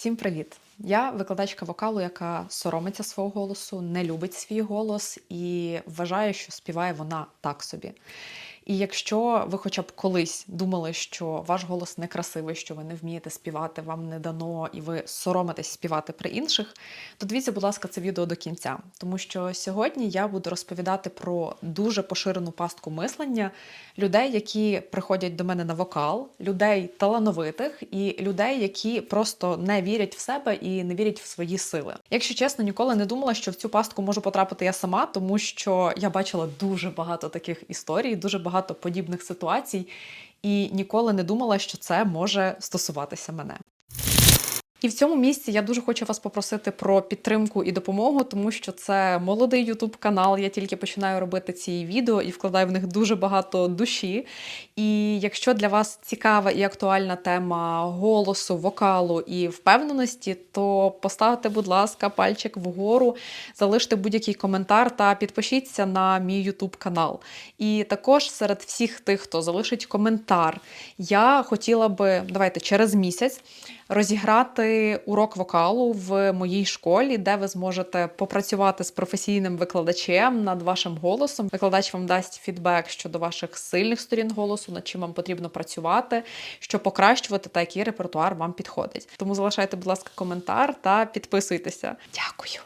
Всім привіт! Я викладачка вокалу, яка соромиться свого голосу, не любить свій голос і вважає, що співає вона так собі. І якщо ви хоча б колись думали, що ваш голос некрасивий, що ви не вмієте співати, вам не дано, і ви соромитесь співати при інших, то дивіться, будь ласка, це відео до кінця. Тому що сьогодні я буду розповідати про дуже поширену пастку мислення людей, які приходять до мене на вокал, людей талановитих і людей, які просто не вірять в себе і не вірять в свої сили. Якщо чесно, ніколи не думала, що в цю пастку можу потрапити я сама, тому що я бачила дуже багато таких історій, дуже багато подібних ситуацій, і ніколи не думала, що це може стосуватися мене. І в цьому місці я дуже хочу вас попросити про підтримку і допомогу, тому що це молодий ютуб канал. Я тільки починаю робити ці відео і вкладаю в них дуже багато душі. І якщо для вас цікава і актуальна тема голосу, вокалу і впевненості, то поставте, будь ласка, пальчик вгору, залиште будь-який коментар та підпишіться на мій ютуб канал. І також серед всіх тих, хто залишить коментар, я хотіла би давайте через місяць розіграти урок вокалу в моїй школі, де ви зможете попрацювати з професійним викладачем над вашим голосом. Викладач вам дасть фідбек щодо ваших сильних сторін голосу, над чим вам потрібно працювати, що покращувати та який репертуар вам підходить. Тому залишайте, будь ласка, коментар та підписуйтеся. Дякую.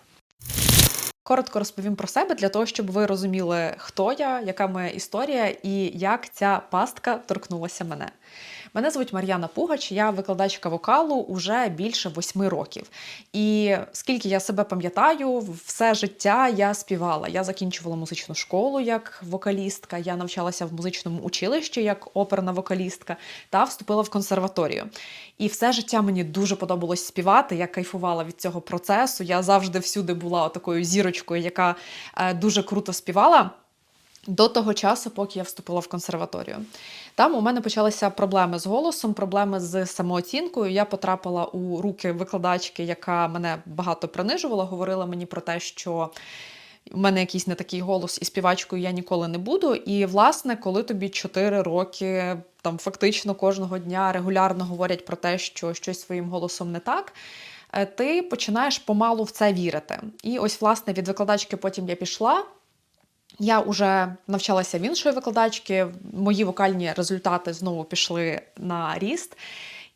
Коротко розповім про себе для того, щоб ви розуміли, хто я, яка моя історія і як ця пастка торкнулася мене. Мене звуть Мар'яна Пугач, я викладачка вокалу уже більше восьми років. І скільки я себе пам'ятаю, все життя я співала. Я закінчувала музичну школу як вокалістка, я навчалася в музичному училищі як оперна вокалістка та вступила в консерваторію. І все життя мені дуже подобалось співати. Я кайфувала від цього процесу. Я завжди всюди була такою зірочкою, яка е, дуже круто співала. До того часу, поки я вступила в консерваторію. Там у мене почалися проблеми з голосом, проблеми з самооцінкою. Я потрапила у руки викладачки, яка мене багато принижувала, говорила мені про те, що у мене якийсь не такий голос, і співачкою я ніколи не буду. І, власне, коли тобі 4 роки, там фактично кожного дня регулярно говорять про те, що щось своїм голосом не так. е, Ти починаєш помалу в це вірити. І ось, власне, від викладачки потім я пішла. Я вже навчалася в іншої викладачки, мої вокальні результати знову пішли на ріст.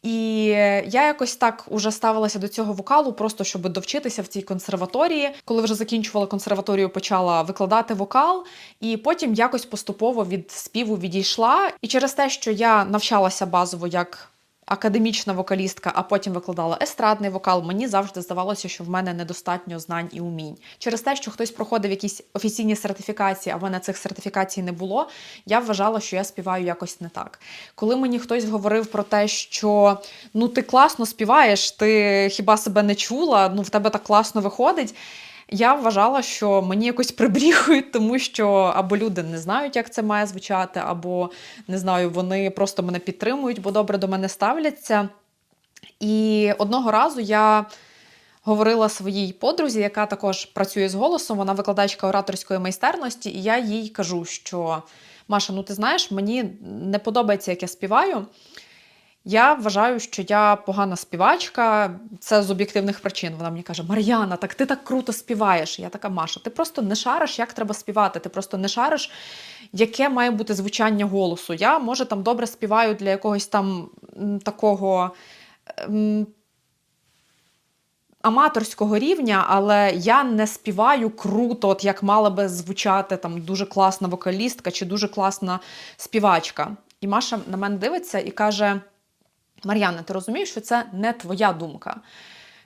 І я якось так уже ставилася до цього вокалу, просто щоб довчитися в цій консерваторії. Коли вже закінчувала консерваторію, почала викладати вокал, і потім якось поступово від співу відійшла. І через те, що я навчалася базово як академічна вокалістка, а потім викладала естрадний вокал, мені завжди здавалося, що в мене недостатньо знань і умінь. Через те, що хтось проходив якісь офіційні сертифікації, а в мене цих сертифікацій не було, я вважала, що я співаю якось не так. Коли мені хтось говорив про те, що ну ти класно співаєш, ти хіба себе не чула, ну в тебе так класно виходить. Я вважала, що мені якось прибріхують, тому що або люди не знають, як це має звучати, або не знаю, вони просто мене підтримують, бо добре до мене ставляться. І одного разу я говорила своїй подрузі, яка також працює з голосом, вона викладачка ораторської майстерності, і я їй кажу, що Маша, ну ти знаєш, мені не подобається, як я співаю. Я вважаю, що я погана співачка, це з об'єктивних причин. Вона мені каже: Мар'яна, так ти так круто співаєш. Я така Маша, ти просто не шариш, як треба співати. Ти просто не шариш, яке має бути звучання голосу. Я, може, там добре співаю для якогось там такого. м, Аматорського рівня, але я не співаю круто, от як мала би звучати там дуже класна вокалістка чи дуже класна співачка. І Маша на мене дивиться і каже: Мар'яна, ти розумієш, що це не твоя думка.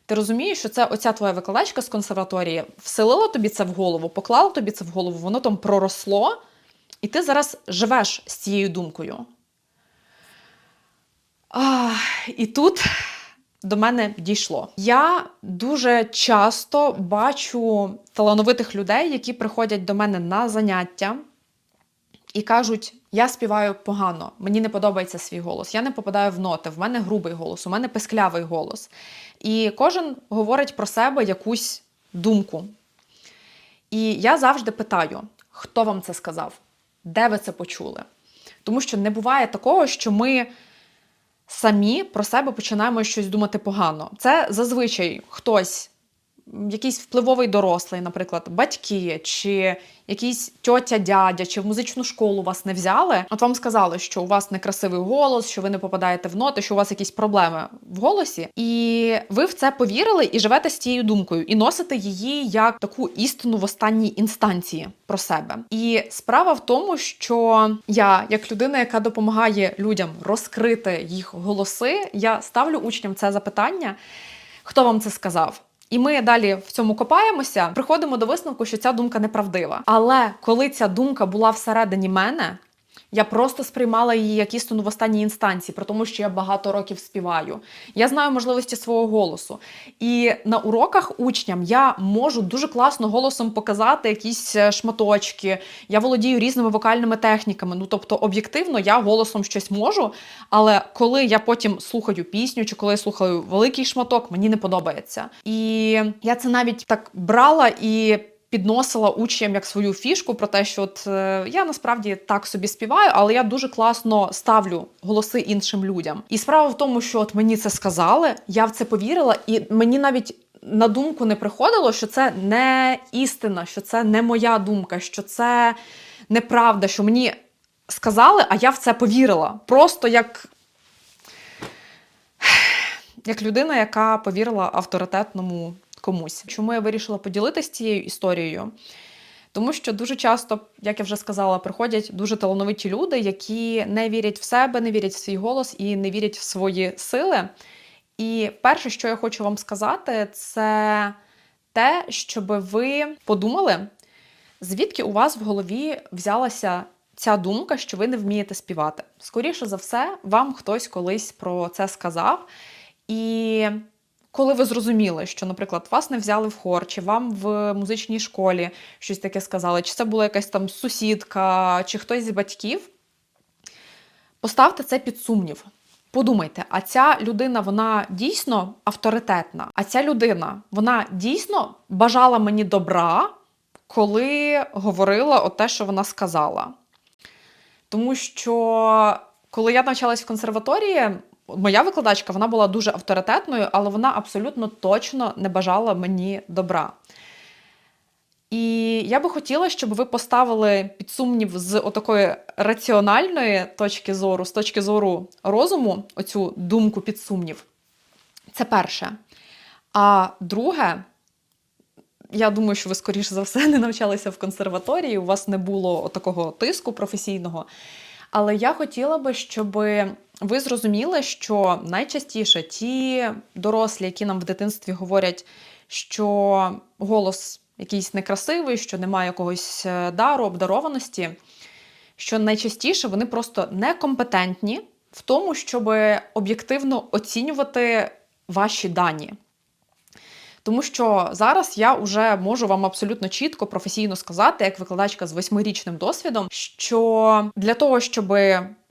Ти розумієш, що це оця твоя викладачка з консерваторії вселила тобі це в голову, поклала тобі це в голову, воно там проросло, і ти зараз живеш з цією думкою. А, і тут до мене дійшло. Я дуже часто бачу талановитих людей, які приходять до мене на заняття і кажуть: я співаю погано, мені не подобається свій голос, я не попадаю в ноти, в мене грубий голос, у мене писклявий голос. І кожен говорить про себе якусь думку. І я завжди питаю, хто вам це сказав? Де ви це почули? Тому що не буває такого, що ми самі про себе починаємо щось думати погано. Це зазвичай хтось, якийсь впливовий дорослий, наприклад, батьки, чи якийсь тьотя, дядя, чи в музичну школу вас не взяли. От вам сказали, що у вас некрасивий голос, що ви не попадаєте в ноти, що у вас якісь проблеми в голосі, і ви в це повірили і живете з цією думкою, і носите її як таку істину в останній інстанції про себе. І справа в тому, що я, як людина, яка допомагає людям розкрити їх голоси, я ставлю учням це запитання. Хто вам це сказав? І ми далі в цьому копаємося, приходимо до висновку, що ця думка неправдива. Але коли ця думка була всередині мене, я просто сприймала її як істину в останній інстанції, про тому, що я багато років співаю. Я знаю можливості свого голосу. І на уроках учням я можу дуже класно голосом показати якісь е, шматочки. Я володію різними вокальними техніками. Ну тобто, об'єктивно, я голосом щось можу. Але коли я потім слухаю пісню, чи коли я слухаю великий шматок, мені не подобається. І я це навіть так брала і підносила учням як свою фішку про те, що от е, я насправді так собі співаю, але я дуже класно ставлю голоси іншим людям. І справа в тому, що от мені це сказали, я в це повірила, і мені навіть. На думку не приходило, що це не істина, що це не моя думка, що це неправда, що мені сказали, а я в це повірила. Просто як, як людина, яка повірила авторитетному комусь. Чому я вирішила поділитися цією історією? Тому що дуже часто, як я вже сказала, приходять дуже талановиті люди, які не вірять в себе, не вірять в свій голос і не вірять в свої сили. І перше, що я хочу вам сказати, це те, щоб ви подумали, звідки у вас в голові взялася ця думка, що ви не вмієте співати. Скоріше за все, вам хтось колись про це сказав. І коли ви зрозуміли, що, наприклад, вас не взяли в хор, чи вам в музичній школі щось таке сказали, чи це була якась там сусідка, чи хтось з батьків, поставте це під сумнів. Подумайте, а ця людина вона дійсно авторитетна. А ця людина вона дійсно бажала мені добра, коли говорила о те, що вона сказала. Тому що коли я навчалась в консерваторії, моя викладачка вона була дуже авторитетною, але вона абсолютно точно не бажала мені добра. І я би хотіла, щоб ви поставили під сумнів з отакої раціональної точки зору, з точки зору розуму, оцю думку під сумнів. Це перше. А друге, я думаю, що ви, скоріше за все, не навчалися в консерваторії, у вас не було такого тиску професійного. Але я хотіла би, щоб ви зрозуміли, що найчастіше ті дорослі, які нам в дитинстві говорять, що голос якийсь некрасивий, що немає якогось е, дару, обдарованості, що найчастіше вони просто некомпетентні в тому, щоб об'єктивно оцінювати ваші дані. Тому що зараз я вже можу вам абсолютно чітко професійно сказати, як викладачка з восьмирічним досвідом, що для того, щоб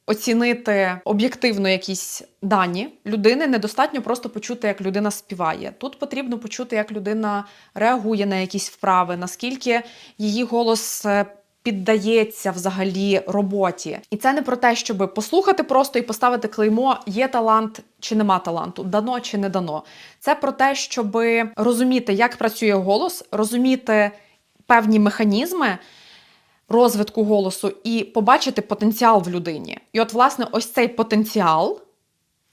оцінити об'єктивно якісь дані людини, недостатньо просто почути, як людина співає. Тут потрібно почути, як людина реагує на якісь вправи, наскільки її голос. е, Піддається взагалі роботі, і це не про те, щоб послухати просто і поставити клеймо, є талант чи нема таланту, дано чи не дано. Це про те, щоб розуміти, як працює голос, розуміти певні механізми розвитку голосу і побачити потенціал в людині. І от, власне, ось цей потенціал,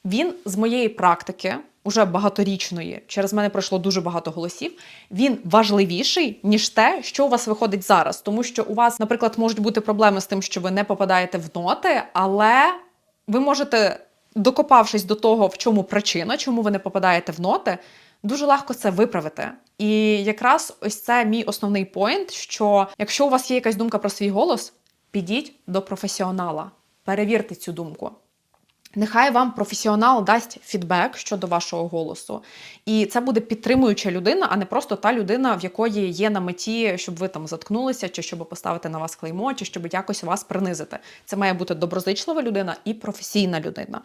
він з моєї практики, уже багаторічної, через мене пройшло дуже багато голосів. Він важливіший, ніж те, що у вас виходить зараз. Тому що у вас, наприклад, можуть бути проблеми з тим, що ви не попадаєте в ноти, але ви можете, докопавшись до того, в чому причина, чому ви не попадаєте в ноти, дуже легко це виправити. І якраз ось це мій основний поінт: що якщо у вас є якась думка про свій голос, підіть до професіонала, перевірте цю думку. Нехай вам професіонал дасть фідбек щодо вашого голосу, і це буде підтримуюча людина, а не просто та людина, в якої є на меті, щоб ви там заткнулися, чи щоб поставити на вас клеймо, чи щоб якось вас принизити. Це має бути доброзичлива людина і професійна людина.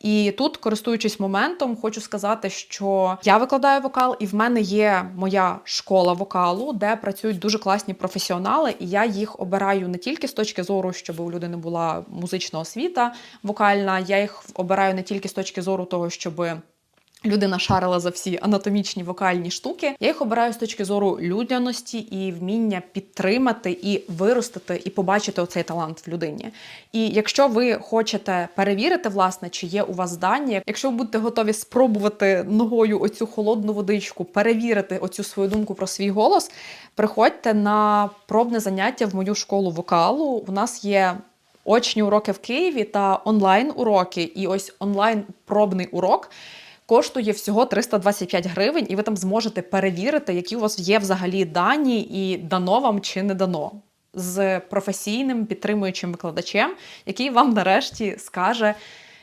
І тут, користуючись моментом, хочу сказати, що я викладаю вокал, і в мене є моя школа вокалу, де працюють дуже класні професіонали, і я їх обираю не тільки з точки зору, щоб у людини була музична освіта вокальна. Я їх обираю не тільки з точки зору того, щоб Людина шарила за всі анатомічні вокальні штуки. Я їх обираю з точки зору людяності і вміння підтримати і виростити, і побачити оцей талант в людині. І якщо ви хочете перевірити, власне, чи є у вас дані, якщо ви будете готові спробувати ногою оцю холодну водичку, перевірити оцю свою думку про свій голос, приходьте на пробне заняття в мою школу вокалу. У нас є. Очні уроки в Києві та онлайн уроки, і ось онлайн пробний урок коштує всього 325 гривень, і ви там зможете перевірити, які у вас є взагалі дані, і дано вам чи не дано. З професійним підтримуючим викладачем, який вам нарешті скаже,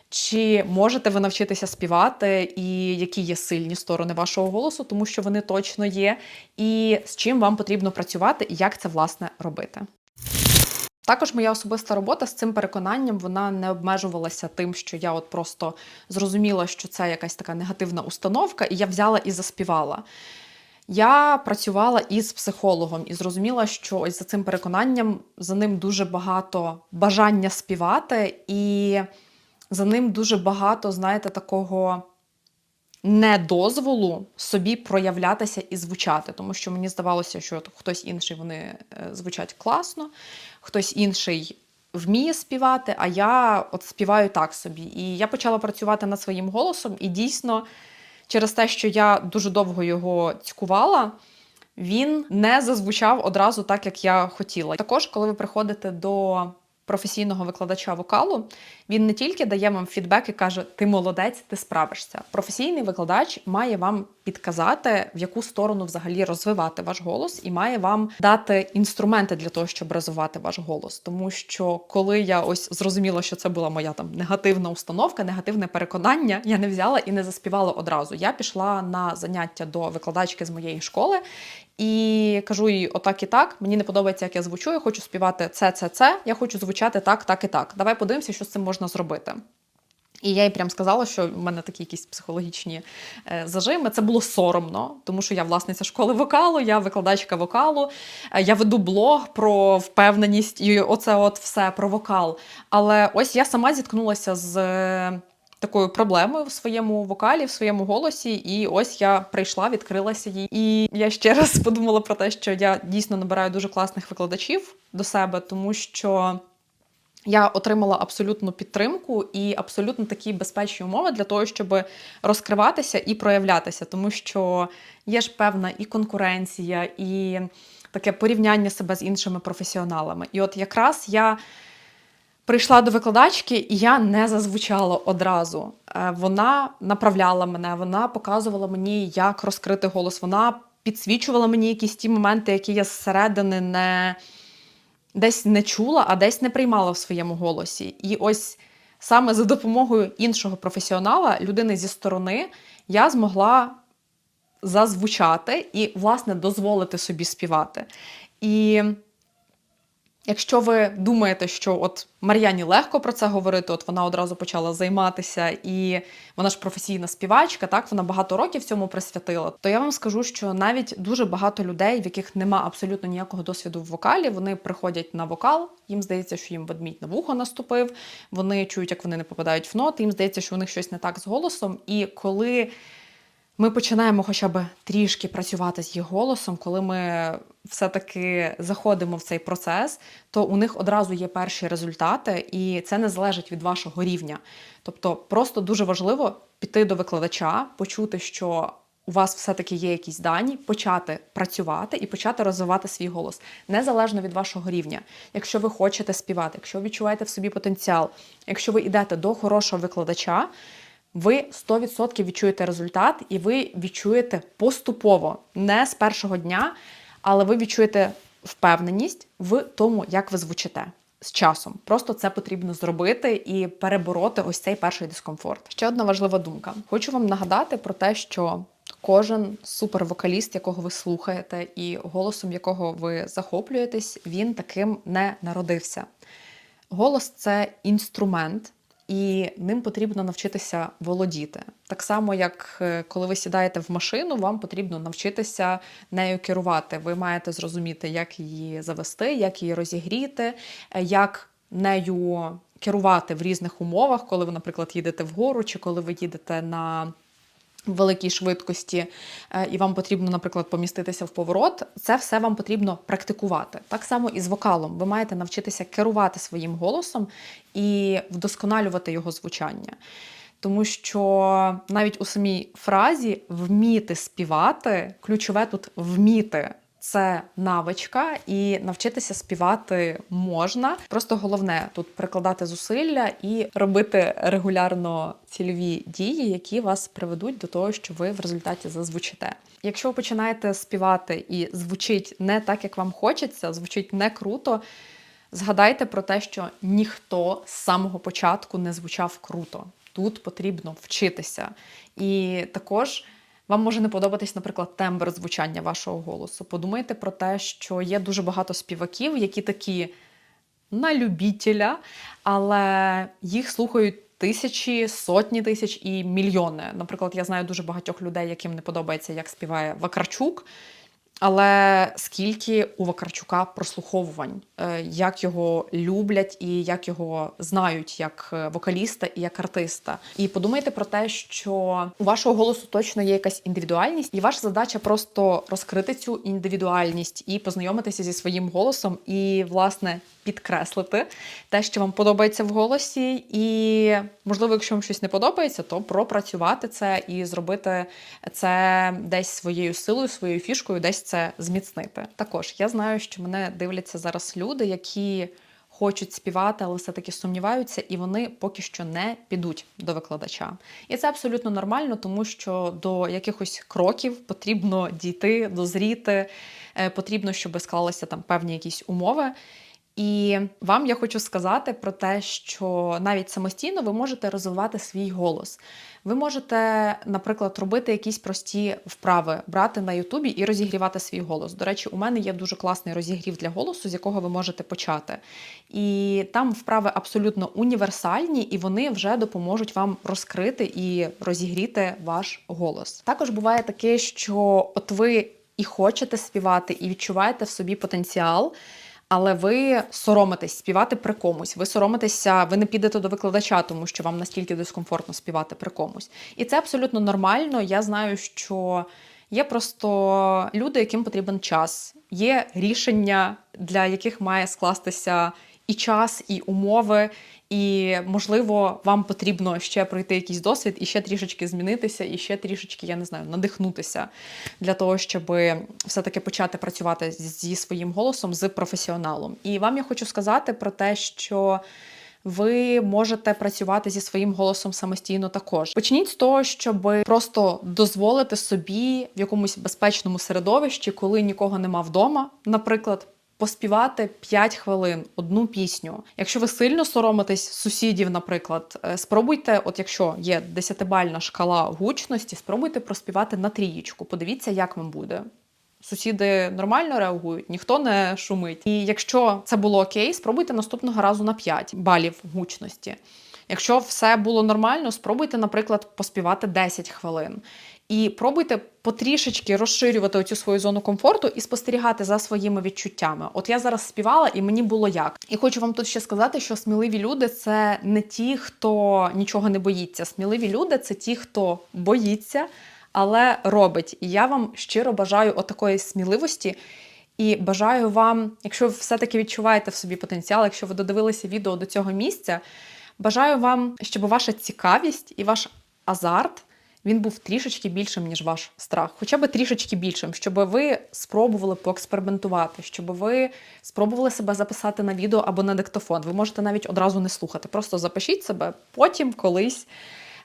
чи можете ви навчитися співати, і які є сильні сторони вашого голосу, тому що вони точно є, і з чим вам потрібно працювати, і як це власне робити. Також моя особиста робота з цим переконанням вона не обмежувалася тим, що я от просто зрозуміла, що це якась така негативна установка, і я взяла і заспівала. Я працювала із психологом і зрозуміла, що ось за цим переконанням за ним дуже багато бажання співати, і за ним дуже багато, знаєте, такого недозволу собі проявлятися і звучати, тому що мені здавалося, що хтось інший вони е, звучать класно, хтось інший вміє співати, а я от співаю так собі. І я почала працювати над своїм голосом, і дійсно, через те, що я дуже довго його цькувала. Він не зазвучав одразу так, як я хотіла. Також, коли ви приходите до професійного викладача вокалу, він не тільки дає вам фідбек і каже, ти молодець, ти справишся. Професійний викладач має вам підказати, в яку сторону взагалі розвивати ваш голос, і має вам дати інструменти для того, щоб розвивати ваш голос. Тому що коли я ось зрозуміла, що це була моя там негативна установка, негативне переконання, я не взяла і не заспівала одразу. Я пішла на заняття до викладачки з моєї школи. І кажу їй, отак і так. Мені не подобається, як я звучу. Я хочу співати це, це, це. Я хочу звучати так, так і так. Давай подивимося, що з цим можна зробити. І я їй прям сказала, що в мене такі якісь психологічні е, зажими. Це було соромно, тому що я власниця школи вокалу, я викладачка вокалу, е, я веду блог про впевненість і оце от все про вокал. Але ось я сама зіткнулася з такою проблемою в своєму вокалі, в своєму голосі. І ось я прийшла, відкрилася їй. І я ще раз подумала про те, що я дійсно набираю дуже класних викладачів до себе, тому що. Я отримала абсолютну підтримку і абсолютно такі безпечні умови для того, щоб розкриватися і проявлятися, тому що є ж певна і конкуренція, і таке порівняння себе з іншими професіоналами. І от якраз я прийшла до викладачки, і я не зазвучала одразу. Е, вона направляла мене, вона показувала мені, як розкрити голос. Вона підсвічувала мені якісь ті моменти, які я зсередини не десь не чула, а десь не приймала в своєму голосі. І ось саме за допомогою іншого професіонала, людини зі сторони, я змогла зазвучати і, власне, дозволити собі співати. І Якщо ви думаєте, що от Мар'яні легко про це говорити, от вона одразу почала займатися, і вона ж професійна співачка, так вона багато років цьому присвятила, то я вам скажу, що навіть дуже багато людей, в яких нема абсолютно ніякого досвіду в вокалі, вони приходять на вокал, їм здається, що їм ведмідь на вухо наступив, вони чують, як вони не попадають в ноти, їм здається, що у них щось не так з голосом. І коли ми починаємо хоча б трішки працювати з їх голосом, коли ми все-таки заходимо в цей процес, то у них одразу є перші результати, і це не залежить від вашого рівня. Тобто, просто дуже важливо піти до викладача, почути, що у вас все-таки є якісь дані, почати працювати і почати розвивати свій голос незалежно від вашого рівня. Якщо ви хочете співати, якщо відчуваєте в собі потенціал, якщо ви йдете до хорошого викладача ви 100% відчуєте результат, і ви відчуєте поступово, не з першого дня, але ви відчуєте впевненість в тому, як ви звучите. З часом просто це потрібно зробити і перебороти ось цей перший дискомфорт. Ще одна важлива думка. Хочу вам нагадати про те, що кожен супервокаліст, якого ви слухаєте, і голосом якого ви захоплюєтесь, він таким не народився. Голос це інструмент, і ним потрібно навчитися володіти. Так само, як е, коли ви сідаєте в машину, вам потрібно навчитися нею керувати. Ви маєте зрозуміти, як її завести, як її розігріти, е, як нею керувати в різних умовах, коли ви, наприклад, їдете вгору, чи коли ви їдете на великій швидкості, е, і вам потрібно, наприклад, поміститися в поворот, це все вам потрібно практикувати. Так само і з вокалом. Ви маєте навчитися керувати своїм голосом і вдосконалювати його звучання. Тому що навіть у самій фразі вміти співати, ключове тут вміти. Це навичка, і навчитися співати можна. Просто головне тут прикладати зусилля і робити регулярно цільові дії, які вас приведуть до того, що ви в результаті зазвучите. Якщо ви починаєте співати і звучить не так, як вам хочеться, звучить не круто. Згадайте про те, що ніхто з самого початку не звучав круто. Тут потрібно вчитися. І також вам може не подобатись, наприклад, тембр звучання вашого голосу. Подумайте про те, що є дуже багато співаків, які такі на любітеля, але їх слухають тисячі, сотні тисяч і мільйони. Наприклад, я знаю дуже багатьох людей, яким не подобається, як співає Вакарчук. Але скільки у Вакарчука прослуховувань, е, як його люблять і як його знають як е, вокаліста і як артиста. І подумайте про те, що у вашого голосу точно є якась індивідуальність, і ваша задача просто розкрити цю індивідуальність і познайомитися зі своїм голосом, і, власне, підкреслити те, що вам подобається в голосі. І, можливо, якщо вам щось не подобається, то пропрацювати це і зробити це десь своєю силою, своєю фішкою, десь це зміцнити. Також я знаю, що мене дивляться зараз люди, які хочуть співати, але все-таки сумніваються, і вони поки що не підуть до викладача. І це абсолютно нормально, тому що до якихось кроків потрібно дійти, дозріти, е, потрібно, щоб склалися там певні якісь умови. І вам я хочу сказати про те, що навіть самостійно ви можете розвивати свій голос. Ви можете, наприклад, робити якісь прості вправи, брати на Ютубі і розігрівати свій голос. До речі, у мене є дуже класний розігрів для голосу, з якого ви можете почати. І там вправи абсолютно універсальні, і вони вже допоможуть вам розкрити і розігріти ваш голос. Також буває таке, що от ви і хочете співати, і відчуваєте в собі потенціал але ви соромитесь співати при комусь. Ви соромитеся, ви не підете до викладача, тому що вам настільки дискомфортно співати при комусь. І це абсолютно нормально. Я знаю, що є просто люди, яким потрібен час, є рішення, для яких має скластися і час, і умови. І, можливо, вам потрібно ще пройти якийсь досвід і ще трішечки змінитися, і ще трішечки, я не знаю, надихнутися для того, щоб все-таки почати працювати зі своїм голосом з професіоналом. І вам я хочу сказати про те, що. Ви можете працювати зі своїм голосом самостійно також. Почніть з того, щоб просто дозволити собі в якомусь безпечному середовищі, коли нікого нема вдома, наприклад, поспівати 5 хвилин одну пісню. Якщо ви сильно соромитесь сусідів, наприклад, е, спробуйте, от якщо є десятибальна шкала гучності, спробуйте проспівати на трієчку. Подивіться, як вам буде. Сусіди нормально реагують, ніхто не шумить. І якщо це було окей, спробуйте наступного разу на 5 балів гучності. Якщо все було нормально, спробуйте, наприклад, поспівати 10 хвилин. І пробуйте потрішечки розширювати оцю свою зону комфорту і спостерігати за своїми відчуттями. От я зараз співала, і мені було як. І хочу вам тут ще сказати, що сміливі люди це не ті, хто нічого не боїться. Сміливі люди це ті, хто боїться, але робить. І я вам щиро бажаю отакої сміливості. І бажаю вам, якщо ви все-таки відчуваєте в собі потенціал, якщо ви додивилися відео до цього місця, бажаю вам, щоб ваша цікавість і ваш азарт він був трішечки більшим, ніж ваш страх, хоча б трішечки більшим, щоб ви спробували поекспериментувати, щоб ви спробували себе записати на відео або на диктофон. Ви можете навіть одразу не слухати. Просто запишіть себе, потім колись.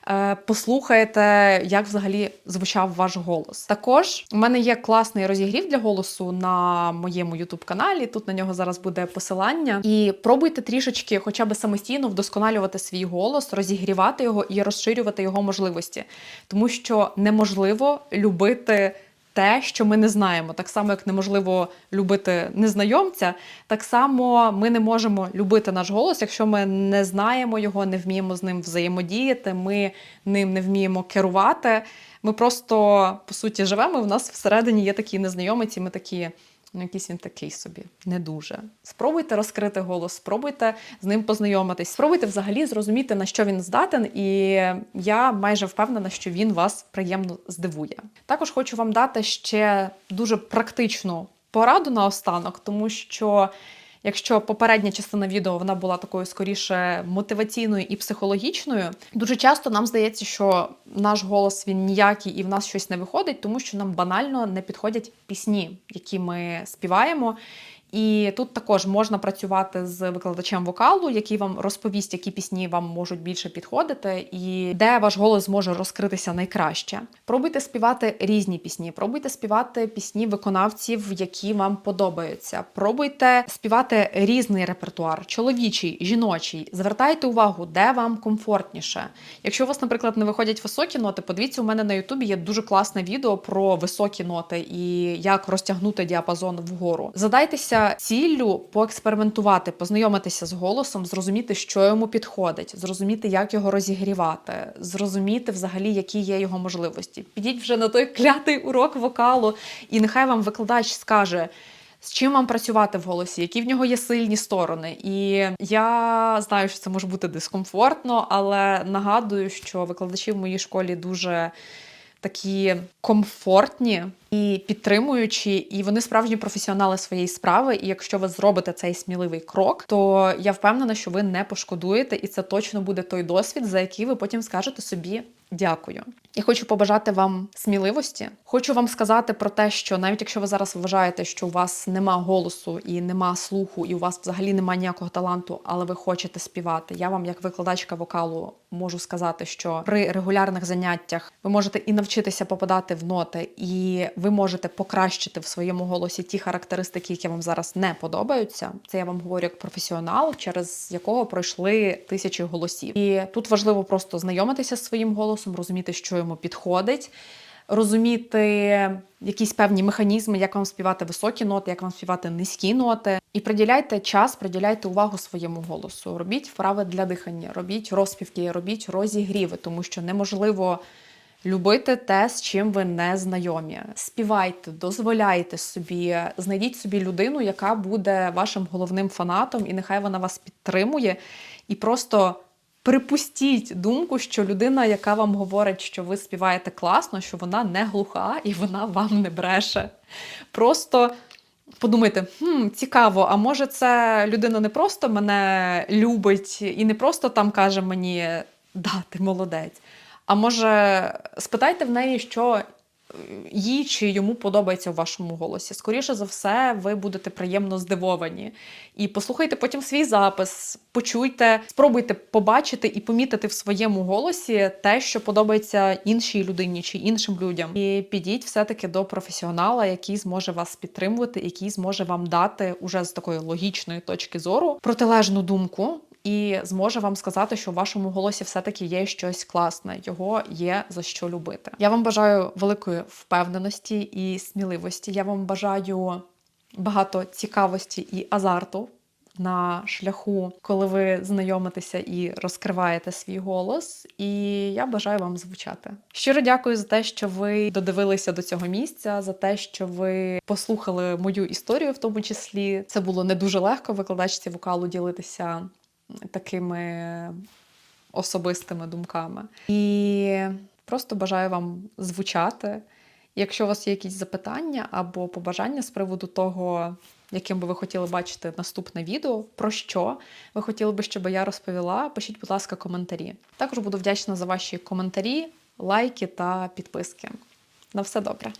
Е, послухаєте, як взагалі звучав ваш голос. Також у мене є класний розігрів для голосу на моєму ютуб-каналі. Тут на нього зараз буде посилання. І пробуйте трішечки, хоча б самостійно вдосконалювати свій голос, розігрівати його і розширювати його можливості, тому що неможливо любити те, що ми не знаємо. Так само, як неможливо любити незнайомця, так само ми не можемо любити наш голос, якщо ми не знаємо його, не вміємо з ним взаємодіяти, ми ним не вміємо керувати. Ми просто по суті живемо. і В нас всередині є такі незнайомиці. Ми такі. Ну, якийсь він такий собі, не дуже. Спробуйте розкрити голос, спробуйте з ним познайомитись, спробуйте взагалі зрозуміти, на що він здатен, і я майже впевнена, що він вас приємно здивує. Також хочу вам дати ще дуже практичну пораду на останок, тому що. Якщо попередня частина відео вона була такою скоріше мотиваційною і психологічною, дуже часто нам здається, що наш голос він ніякий і в нас щось не виходить, тому що нам банально не підходять пісні, які ми співаємо. І тут також можна працювати з викладачем вокалу, який вам розповість, які пісні вам можуть більше підходити, і де ваш голос зможе розкритися найкраще. Пробуйте співати різні пісні, пробуйте співати пісні виконавців, які вам подобаються. Пробуйте співати різний репертуар, чоловічий, жіночий. Звертайте увагу, де вам комфортніше. Якщо у вас, наприклад, не виходять високі ноти, подивіться, у мене на Ютубі є дуже класне відео про високі ноти і як розтягнути діапазон вгору. Задайтеся ціллю поекспериментувати, познайомитися з голосом, зрозуміти, що йому підходить, зрозуміти, як його розігрівати, зрозуміти взагалі, які є його можливості. Підіть вже на той клятий урок вокалу, і нехай вам викладач скаже. З чим вам працювати в голосі, які в нього є сильні сторони. І я знаю, що це може бути дискомфортно, але нагадую, що викладачі в моїй школі дуже такі комфортні і підтримуючі, і вони справжні професіонали своєї справи. І якщо ви зробите цей сміливий крок, то я впевнена, що ви не пошкодуєте, і це точно буде той досвід, за який ви потім скажете собі дякую. Я хочу побажати вам сміливості. Хочу вам сказати про те, що навіть якщо ви зараз вважаєте, що у вас нема голосу і нема слуху, і у вас взагалі немає ніякого таланту, але ви хочете співати. Я вам, як викладачка вокалу, можу сказати, що при регулярних заняттях ви можете і навчитися попадати в ноти, і ви можете покращити в своєму голосі ті характеристики, які вам зараз не подобаються. Це я вам говорю як професіонал, через якого пройшли тисячі голосів. І тут важливо просто знайомитися з своїм голосом, розуміти, що йому підходить. Розуміти якісь певні механізми, як вам співати високі ноти, як вам співати низькі ноти, і приділяйте час, приділяйте увагу своєму голосу. Робіть вправи для дихання, робіть розпівки, робіть розігріви, тому що неможливо любити те, з чим ви не знайомі. Співайте, дозволяйте собі, знайдіть собі людину, яка буде вашим головним фанатом, і нехай вона вас підтримує. І просто припустіть думку, що людина, яка вам говорить, що ви співаєте класно, що вона не глуха і вона вам не бреше. Просто. Подумайте, хм, цікаво, а може це людина не просто мене любить і не просто там каже мені да, ти молодець. А може, спитайте в неї, що їй чи йому подобається в вашому голосі. Скоріше за все, ви будете приємно здивовані. І послухайте потім свій запис, почуйте, спробуйте побачити і помітити в своєму голосі те, що подобається іншій людині чи іншим людям. І підіть все-таки до професіонала, який зможе вас підтримувати, який зможе вам дати уже з такої логічної точки зору протилежну думку і зможе вам сказати, що в вашому голосі все-таки є щось класне, його є за що любити. Я вам бажаю великої впевненості і сміливості. Я вам бажаю багато цікавості і азарту. На шляху, коли ви знайомитеся і розкриваєте свій голос, і я бажаю вам звучати. Щиро дякую за те, що ви додивилися до цього місця, за те, що ви послухали мою історію, в тому числі це було не дуже легко викладачці вокалу ділитися такими особистими думками. І просто бажаю вам звучати. Якщо у вас є якісь запитання або побажання з приводу того, яким би ви хотіли бачити наступне відео, про що ви хотіли би, щоб я розповіла, пишіть, будь ласка, коментарі. Також буду вдячна за ваші коментарі, лайки та підписки. На все добре.